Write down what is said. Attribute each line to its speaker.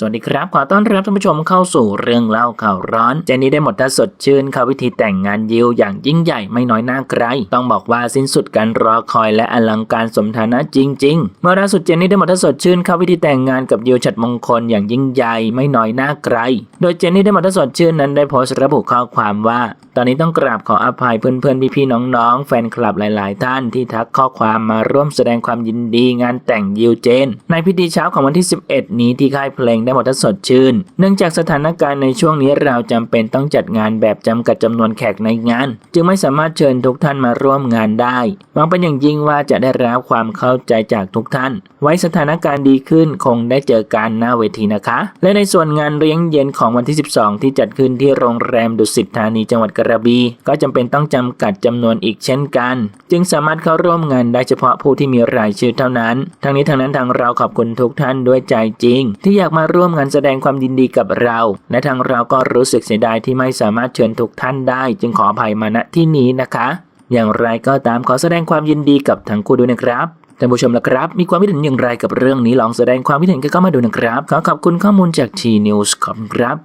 Speaker 1: สวัสดีครับ ขอต้อนรับท่านผู้ชมเข้าสู่เรื่องเล่าข่าวร้อน เจนนี่ได้หมดท่าสดชื่นเข้าวิธีแต่งงานยิวอย่างยิ่งใหญ่ไม่น้อยหน้าใคร ต้องบอกว่าสิ้นสุดการรอคอยและอลังการสมฐานะจริง ๆ เมื่อล่าสุดเจนนี่ได้หมดท่าสดชื่นเข้าวิธีแต่งงานกับยิวฉัดมงคลอย่างยิ่งใหญ่ไม่น้อยหน้าใคร โดยเจนนี่ได้หมดท่าสดชื่นนั้นได้โพสต์ระบุข้อความว่า ตอนนี้ต้องกราบขออภัยเพื่อนๆพี่ๆน้องๆ แฟนคลับหลาย ๆ ท่านที่ทักข้อความมาร่วมแสดงความยินดีงานแต่งยิวเจน ในพิธีเช้าของวันที่ 11 นี้ที่ค่ายเพลงได้หมดทัสดชื่น เนื่องจากสถานการณ์ในช่วงนี้เราจำเป็นต้องจัดงานแบบจำกัดจำนวนแขกในงาน จึงไม่สามารถเชิญทุกท่านมาร่วมงานได้หวังเป็นอย่างยิ่งว่าจะได้รับความเข้าใจจากทุกท่าน ไว้สถานการณ์ดีขึ้นคงได้เจอกันหน้าเวทีนะคะ และในส่วนงานเลี้ยงเย็นของวันที่ 12 ที่จัดขึ้นที่โรงแรมดุสิตธานีจังหวัดกระบี่ก็จำเป็นต้องจำกัดจำนวนอีกเช่นกัน จึงสามารถเข้าร่วมงานได้เฉพาะผู้ที่มีรายชื่อเท่านั้น ทั้งนี้ทั้งนั้นทางเราขอบคุณทุกท่านด้วยใจจริง ที่อยากมาร่วร่วมงานแสดงความยินดีกับเรา และทางเราก็รู้สึกเสียดายที่ไม่สามารถเชิญทุกท่านได้ จึงขออภัยมาณที่นี้นะคะ อย่างไรก็ตามขอแสดงความยินดีกับทั้งคู่ด้วยนะครับท่านผู้ชมละครับ มีความคิดเห็นอย่างไรกับเรื่องนี้ลองแสดงความคิดเห็นกันเข้ามาดูนะครับ ขอขอบคุณข้อมูลจาก T News ขอบคุณครับ